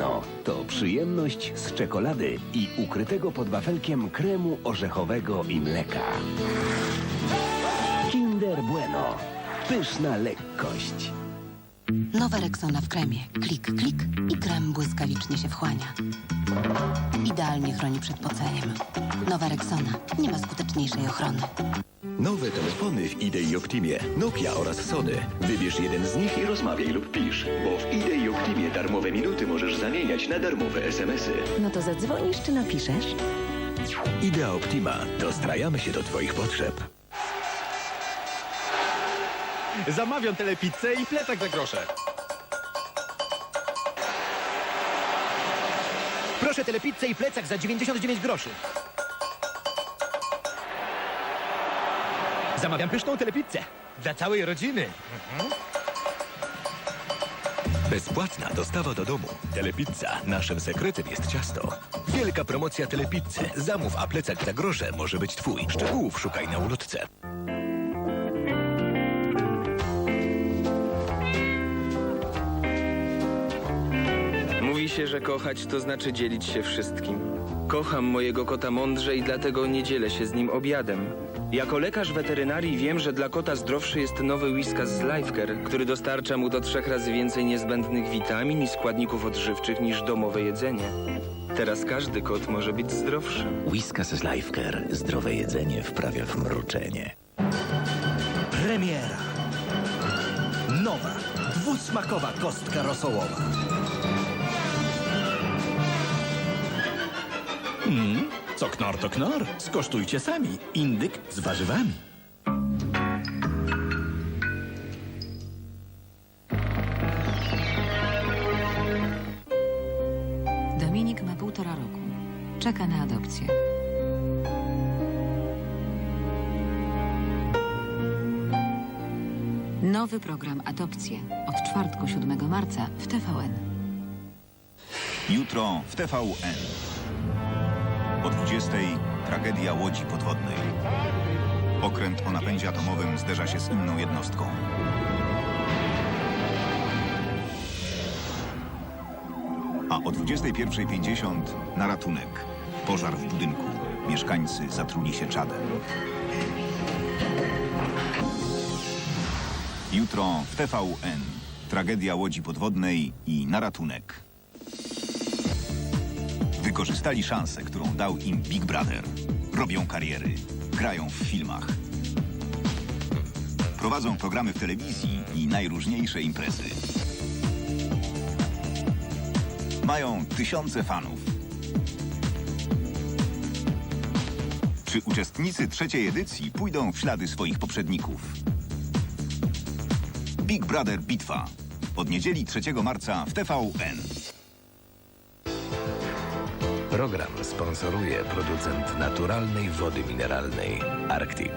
Bueno to przyjemność z czekolady i ukrytego pod wafelkiem kremu orzechowego i mleka. Kinder Bueno. Pyszna lekkość. Nowa Rexona w kremie. Klik, klik i krem błyskawicznie się wchłania. Idealnie chroni przed poceniem. Nowa Rexona. Nie ma skuteczniejszej ochrony. Nowe telefony w Idei Optimie, Nokia oraz Sony. Wybierz jeden z nich i rozmawiaj lub pisz, bo w Idei Optimie darmowe minuty możesz zamieniać na darmowe SMS-y. No to zadzwonisz czy napiszesz? Idea Optima. Dostrajamy się do Twoich potrzeb. Zamawiam telepizzę i plecak za grosze. Proszę telepizzę i plecak za 99 groszy. Zamawiam pyszną telepizzę. Dla całej rodziny. Bezpłatna dostawa do domu. Telepizza. Naszym sekretem jest ciasto. Wielka promocja telepizzy. Zamów, a plecak za grosze może być Twój. Szczegółów szukaj na ulotce. Się, że kochać to znaczy dzielić się wszystkim. Kocham mojego kota mądrze i dlatego nie dzielę się z nim obiadem. Jako lekarz weterynarii wiem, że dla kota zdrowszy jest nowy Whiskas z Lifecare, który dostarcza mu do trzech razy więcej niezbędnych witamin i składników odżywczych niż domowe jedzenie. Teraz każdy kot może być zdrowszy. Whiskas z Lifecare. Zdrowe jedzenie wprawia w mruczenie. Premiera. Nowa, dwusmakowa kostka rosołowa. Co knor to knor. Skosztujcie sami. Indyk z warzywami. Dominik ma półtora roku. Czeka na adopcję. Nowy program Adopcje od czwartku 7 marca w TVN. Jutro w TVN. O 20 tragedia łodzi podwodnej. Okręt o napędzie atomowym zderza się z inną jednostką. A o 21.50 na ratunek. Pożar w budynku. Mieszkańcy zatruli się czadem. Jutro w TVN. Tragedia łodzi podwodnej i na ratunek. Wykorzystali szansę, którą dał im Big Brother. Robią kariery, grają w filmach. Prowadzą programy w telewizji i najróżniejsze imprezy. Mają tysiące fanów. Czy uczestnicy trzeciej edycji pójdą w ślady swoich poprzedników? Big Brother Bitwa. Od niedzieli 3 marca w TVN. Program sponsoruje producent naturalnej wody mineralnej Arctic.